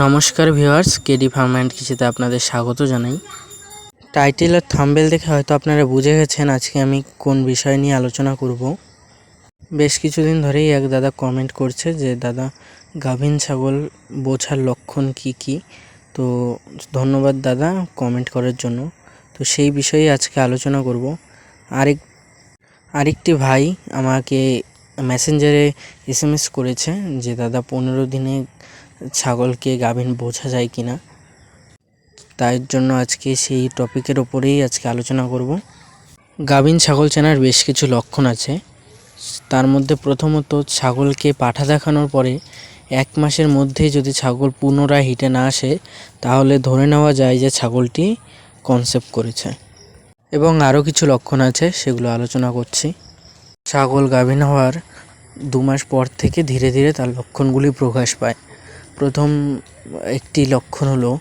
নমস্কার viewers, KD farm and কৃষিতে আপনাদের স্বাগত জানাই। টাইটেল আর থাম্বেল দেখে হয়তো আপনারা বুঝে গেছেন আজকে আমি কোন বিষয় নিয়ে আলোচনা করব। বেশ কিছুদিন ধরেই এক দাদা কমেন্ট করছে যে, দাদা, গাভিন ছাগল বোঝার লক্ষণ কি কি? তো ধন্যবাদ দাদা কমেন্ট করার জন্য। তো সেই বিষয়ে আজকে আলোচনা করব। আরেক, আরেকটি ভাই আমাকে মেসেঞ্জারে এস করেছে যে, দাদা, পনেরো দিনে ছাগলকে গাভিন বোঝা যায় কি না তাই জন্য আজকে সেই টপিকের ওপরেই আজকে আলোচনা করব। গাভিন ছাগল চেনার বেশ কিছু লক্ষণ আছে। তার মধ্যে প্রথমত, ছাগলকে পাঠা দেখানোর পরে এক মাসের মধ্যেই যদি ছাগল পুনরায় হিটে না আসে, তাহলে ধরে নেওয়া যায় যে ছাগলটি কনসেপ্ট করেছে। এবং আরও কিছু লক্ষণ আছে, সেগুলো আলোচনা করছি। ছাগল গাভিন হওয়ার দু মাস পর থেকে ধীরে ধীরে তার লক্ষণগুলি প্রকাশ পায়। প্রথম একটি লক্ষণ হলো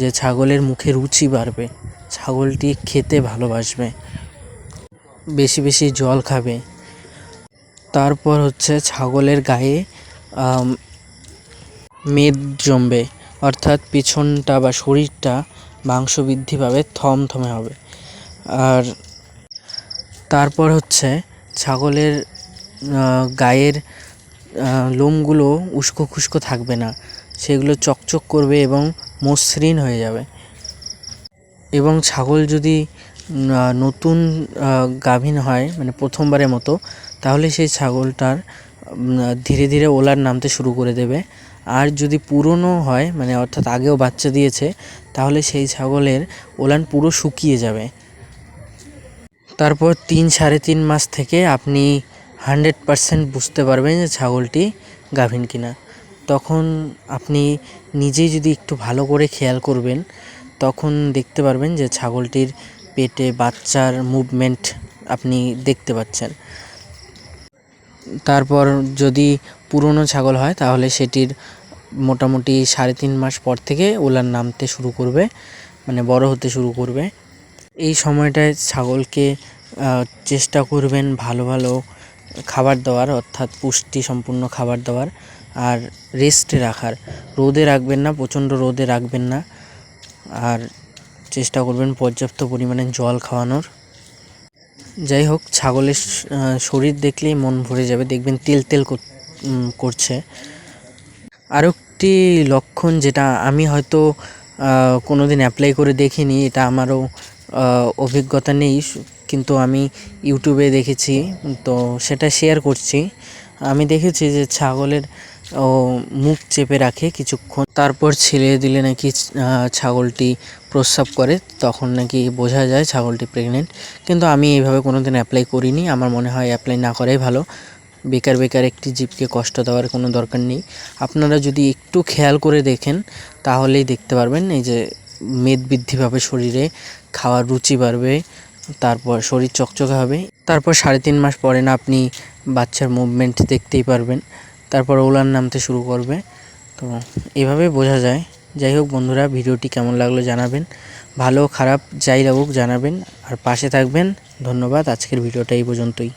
যে ছাগলের মুখে রুচি বাড়বে, ছাগলটি খেতে ভালোবাসবে, বেশি বেশি জল খাবে। তারপর হচ্ছে ছাগলের গায়ে মেদ জমবে, অর্থাৎ পিছনটা বা শরীরটা মাংস বৃদ্ধি পাবে, থমথমে হবে। আর তারপর হচ্ছে ছাগলের গায়ের লোমগুলো উস্কো খুস্কো থাকবে না। সেগুলো চকচক করবে এবং মসৃণ হয়ে যাবে। এবং ছাগল যদি নতুন গাভীন হয় মানে প্রথমবারের মতো, তাহলে সেই ছাগলটার ধীরে ধীরে ওলার নামতে শুরু করে দেবে। আর যদি পুরনো হয় মানে অর্থাৎ আগেও বাচ্চা দিয়েছে, তাহলে সেই ছাগলের ওলান পুরো শুকিয়ে যাবে। তারপর তিন সাড়ে তিন মাস থেকে আপনি হান্ড্রেড পারসেন্ট বুঝতে পারবেন যে ছাগলটি গাভীন কিনা। তখন আপনি নিজেই যদি একটু ভালো করে খেয়াল করবেন, তখন দেখতে পারবেন যে ছাগলটির পেটে বাচ্চার মুভমেন্ট আপনি দেখতে পাচ্ছেন। তারপর যদি পুরনো ছাগল হয়, তাহলে সেটির মোটামুটি সাড়ে তিন মাস পর থেকে ওলার নামতে শুরু করবে মানে বড় হতে শুরু করবে। এই সময়টায় ছাগলকে চেষ্টা করবেন ভালো ভালো খাবার দেওয়ার অর্থাৎ পুষ্টি সম্পূর্ণ খাবার দেওয়ার আর রেস্টে রাখার। রোদে রাখবেন না প্রচণ্ড রোদে রাখবেন না। আর চেষ্টা করবেন পর্যাপ্ত পরিমাণে জল খাওয়ানোর। যাই হোক ছাগলের শরীর দেখলেই মন ভরে যাবে। দেখবেন তেল তেল করছে। আরও একটি লক্ষণ যেটা আমি হয়তো আহ, কোনোদিন অ্যাপ্লাই করে দেখিনি এটা আমারও অভিজ্ঞতা নেই। কিন্তু আমি ইউটিউবে দেখেছি তো সেটা শেয়ার করছি। আমি দেখেছি যে ছাগলের ও, মুখ চেপে রাখে কিছুক্ষণ। তারপর ছেড়ে দিলে নাকি ছাগলটি প্রস্রাব করে তখন নাকি বোঝা যায় ছাগলটি প্রেগনেন্ট কিন্তু আমি এইভাবে কোনোদিন অ্যাপ্লাই করিনি আমার মনে হয় অ্যাপ্লাই না করাই ভালো। বেকার বেকার একটি জীবকে কষ্ট দেওয়ার কোনো দরকার নেই। আপনারা যদি একটু খেয়াল করে দেখেন তাহলেই দেখতে পারবেন এই যে মেদ বৃদ্ধি পাবে শরীরে খাওয়ার রুচি বাড়বে তারপর শরীর চকচকে হবে। তারপর সাড়ে তিন মাস পরে না আপনি বাচ্চার মুভমেন্ট দেখতেই পারবেন। তারপর ওলান নামতে শুরু করবে। তো এভাবে বোঝা যায়। যাই হোক বন্ধুরা, ভিডিওটি কেমন লাগল জানাবেন। ভালো খারাপ যাই লাগুক জানাবেন। আর পাশে থাকবেন। ধন্যবাদ। আজকের ভিডিওটা এই পর্যন্তই।